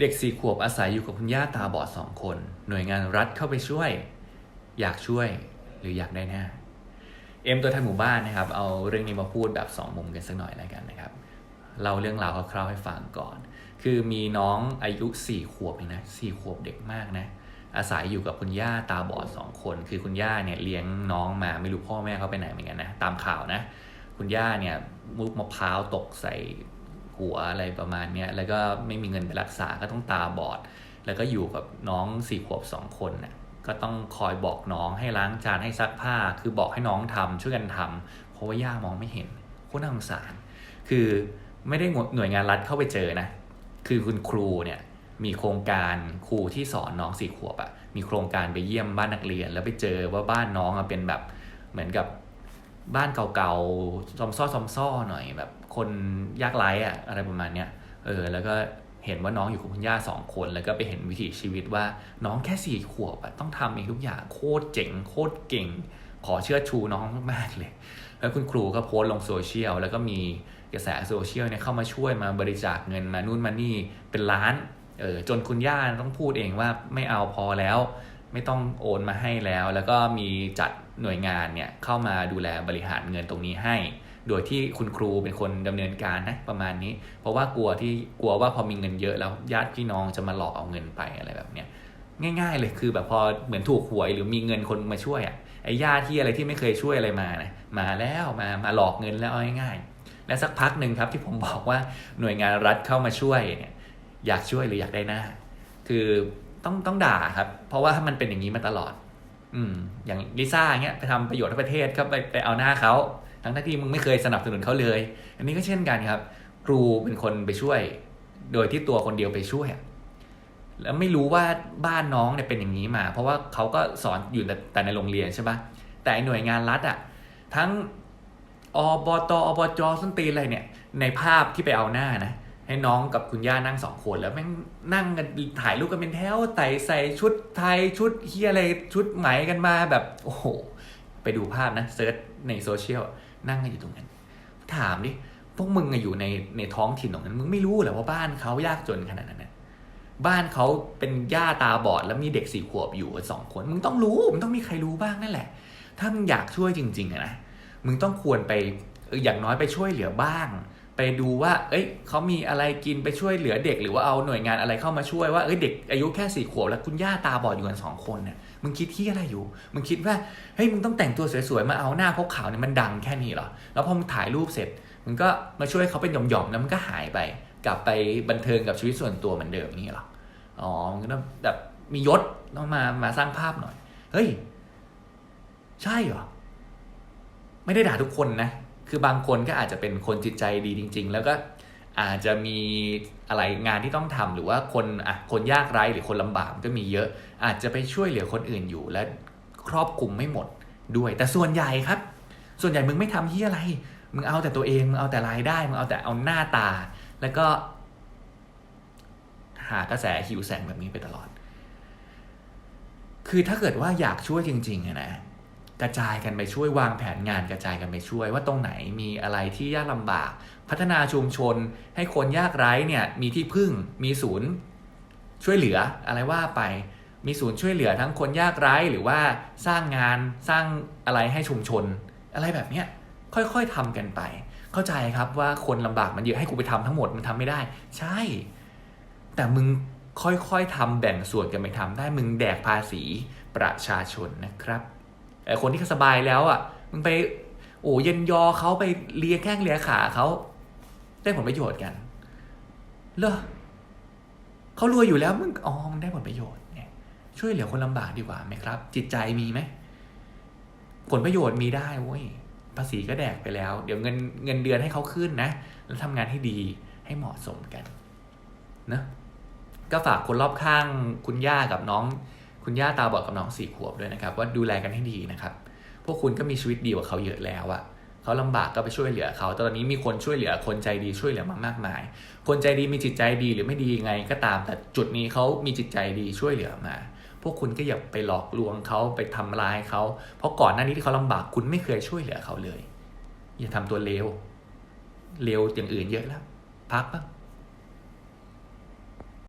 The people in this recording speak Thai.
เด็กสี่ขวบอาศัยอยู่กับคุณย่าตาบอดสองคน หน่วยงานรัฐเข้าไปช่วย อยากช่วยหรืออยากได้หน้า เอ็มตัวแทนหมู่บ้านนะครับ เอาเรื่องนี้มาพูดแบบสองมุมกันสักหน่อยแล้วกันนะครับ เราเรื่องราวคร่าวๆให้ฟังก่อน คือมีน้องอายุสี่ขวบเองนะสี่ขวบเด็กมากนะ อาศัยอยู่กับคุณย่าตาบอดสองคน คือคุณย่าเนี่ยเลี้ยงน้องมาไม่รู้พ่อแม่เขาไปไหนเหมือนกันนะ ตามข่าวนะ คุณย่าเนี่ยมุกมะพร้าวตกใส่ หัวอะไรประมาณเนี้ยแล้วก็ไม่มีเงินไปรักษาก็ต้องตาบอด แล้วก็อยู่กับน้องสี่ขวบสองคนน่ะก็ต้องคอยบอกน้องให้ล้างจานให้ซักผ้า คือบอกให้น้องทำช่วยกันทำเพราะว่าย่ามองไม่เห็นโคตรน่าสงสาร คือไม่ได้หน่วยงานรัฐเข้าไปเจอนะ คือคุณครูเนี่ยมีโครงการครูที่สอนน้องสี่ขวบอะมีโครงการไปเยี่ยมบ้านนักเรียน แล้วไปเจอว่าบ้านน้องอะเป็นแบบเหมือนกับบ้านเก่าๆซอมซ้อซอมซ้อหน่อยแบบ คนยากไร้อะอะไรประมาณเนี้ยเออแล้วก็เห็นว่าน้องอยู่กับคุณย่าสองคน แล้วก็ไปเห็นวิถีชีวิตว่าน้องแค่สี่ขวบอะต้องทำเองทุกอย่างโคตรเจ๋งโคตรเก่ง ขอเชื่อชูน้องมากๆเลย แล้วคุณครูก็โพสต์ลงโซเชียลแล้วก็มีกระแสโซเชียลเนี่ยเข้ามาช่วยมาบริจาคเงินมานู่นมานี่เป็นล้านเออจนคุณย่าต้องพูดเองว่าไม่เอาพอแล้ว ไม่ต้องโอนมาให้แล้ว แล้วก็มีจัดหน่วยงานเนี่ยเข้ามาดูแลบริหารเงินตรงนี้ให้ โดยที่คุณครูเป็นคนดำเนินการนะประมาณนี้ เพราะว่ากลัวที่กลัวว่าพอมีเงินเยอะแล้วญาติพี่น้องจะมาหลอกเอาเงินไปอะไรแบบเนี้ยง่าย ๆ เลยคือแบบพอเหมือนถูกหวยหรือมีเงินคนมาช่วยอะไอ้ญาติที่อะไรที่ไม่เคยช่วยอะไรมานะมาแล้วมามาหลอกเงินแล้วเอาง่ายๆและสักพักหนึ่งครับที่ผมบอกว่าหน่วยงานรัฐเข้ามาช่วยเนี่ยอยากช่วยหรืออยากได้หน้า คือต้องต้องด่าครับ เพราะว่ามันเป็นอย่างนี้มาตลอด อืมอย่างลิซ่าเงี้ยไปทำประโยชน์ให้ประเทศก็ไปไปเอาหน้าเขา ทั้งที่มึงไม่เคยสนับสนุนเขาเลย อันนี้ก็เช่นกันครับ ครูเป็นคนไปช่วย โดยที่ตัวคนเดียวไปช่วย แล้วไม่รู้ว่าบ้านน้องเนี่ยเป็นอย่างนี้มา เพราะว่าเขาก็สอนอยู่แต่ในโรงเรียนใช่ปะแต่หน่วยงานรัฐอะ่ะทั้งอบตอบจส้นตีนอะไรเนี่ย ในภาพที่ไปเอาหน้านะให้น้องกับคุณย่านั่งสองคนแล้วแม่งนั่งกันถ่ายรูปกันเป็นแถวไต่ใส่ชุดไทยชุดเฮียอะไรชุดไหมกันมาแบบ โอ้โห ไปดูภาพนะเซิร์ชในโซเชียล นั่งกันอยู่ตรงนั้น ถามดิพวกมึงอยู่ในในท้องถิ่นตรงนั้น มึงไม่รู้เหรอว่าบ้านเขายากจนขนาดนั้นนะบ้านเขาเป็นย่าตาบอดแล้วมีเด็กสี่ขวบอยู่สองคน มึงต้องรู้มึงต้องมีใครรู้บ้างนั่นแหละ ถ้ามึงอยากช่วยจริงๆอะนะมึงต้องควรไปอย่างน้อยไปช่วยเหลือบ้าง ไปดูว่า เอ้ยเขามีอะไรกินไปช่วยเหลือเด็ก หรือว่าเอาหน่วยงานอะไรเข้ามาช่วยว่า เอ้ยเด็กอายุแค่สี่ขวบแล้วคุณย่าตาบอดอยู่กันสองคนเนี่ยมึงคิดที่อะไรอยู่ มึงคิดว่า เฮ้ยมึงต้องแต่งตัวสวยๆ มาเอาหน้าพกขาวเนี่ยมันดังแค่นี้เหรอ แล้วพอมึงถ่ายรูปเสร็จ มึงก็มาช่วยเขาเป็นหย่อมๆ แล้วมึงก็หายไป กลับไปบันเทิงกับชีวิตส่วนตัวเหมือนเดิมนี่หรอ อ๋อมันก็ต้องแบบมียศต้องมา มาสร้างภาพหน่อย เฮ้ย ใช่เหรอ ไม่ได้ด่าทุกคนนะ คือบางคนก็อาจจะเป็นคนจิตใจดีจริง ๆ แล้วก็อาจจะมีอะไรงานที่ต้องทำหรือว่าคนอะคนยากไร้หรือคนลำบากก็มีเยอะ อาจจะไปช่วยเหลือคนอื่นอยู่ และครอบคลุมไม่หมดด้วย แต่ส่วนใหญ่ครับ ส่วนใหญ่มึงไม่ทำที่อะไร มึงเอาแต่ตัวเอง มึงเอาแต่รายได้ มึงเอาแต่เอาหน้าตา แล้วก็ หากระแสหิวแสงแบบนี้ไปตลอด คือถ้าเกิดว่าอยากช่วยจริงๆนะ กระจายกันไปช่วยวางแผนงานกระจายกันไปช่วย ว่าตรงไหนมีอะไรที่ยากลำบาก พัฒนาชุมชนให้คนยากไร้เนี่ยมีที่พึ่งมีศูนย์ช่วยเหลืออะไรว่าไปมีศูนย์ช่วยเหลือทั้งคนยากไร้หรือว่าสร้างงานสร้างอะไรให้ชุมชน อะไรแบบเนี้ยค่อยๆทำกันไป เข้าใจครับว่าคนลำบากมันเยอะให้กูไปทำทั้งหมดมันทำไม่ได้ ใช่ แต่มึงค่อยๆทำแบ่งส่วนกันไปทำได้มึงแดกภาษีประชาชนนะครับ แต่คนที่เขาสบายแล้วอะมึงไปโอ้เย็นยอเขาไปเลียแข้งเลียขาเขาได้ผลประโยชน์กันเหรอเขารวยอยู่แล้วมึงอ๋อมึงได้ผลประโยชน์เนี่ยช่วยเหลือคนลำบากดีกว่าไหมครับ จิตใจมีไหมผลประโยชน์มีได้เว้ยภาษีก็แดกไปแล้ว เดี๋ยวเงินเงินเดือนให้เขาขึ้นนะ แล้วทำงานให้ดีให้เหมาะสมกันนะก็ฝากคนรอบข้างคุณย่ากับน้อง คุณย่าตาบอดกับน้องสี่ขวบด้วยนะครับ ว่าดูแลกันให้ดีนะครับ พวกคุณก็มีชีวิตดีกว่าเขาเยอะแล้วอะเขาลำบากก็ไปช่วยเหลือเขาตอนนี้มีคนช่วยเหลือคนใจดีช่วยเหลือมามากมาย คนใจดีมีจิตใจดีหรือไม่ดียังไงก็ตาม แต่จุดนี้เขามีจิตใจดีช่วยเหลือมา พวกคุณก็อย่าไปหลอกลวงเขาไปทำร้ายเขาเพราะก่อนหน้านี้ที่เขาลำบากคุณไม่เคยช่วยเหลือเขาเลย อย่าทำตัวเลวเลวอย่างอื่นเยอะแล้ว พักบ้าง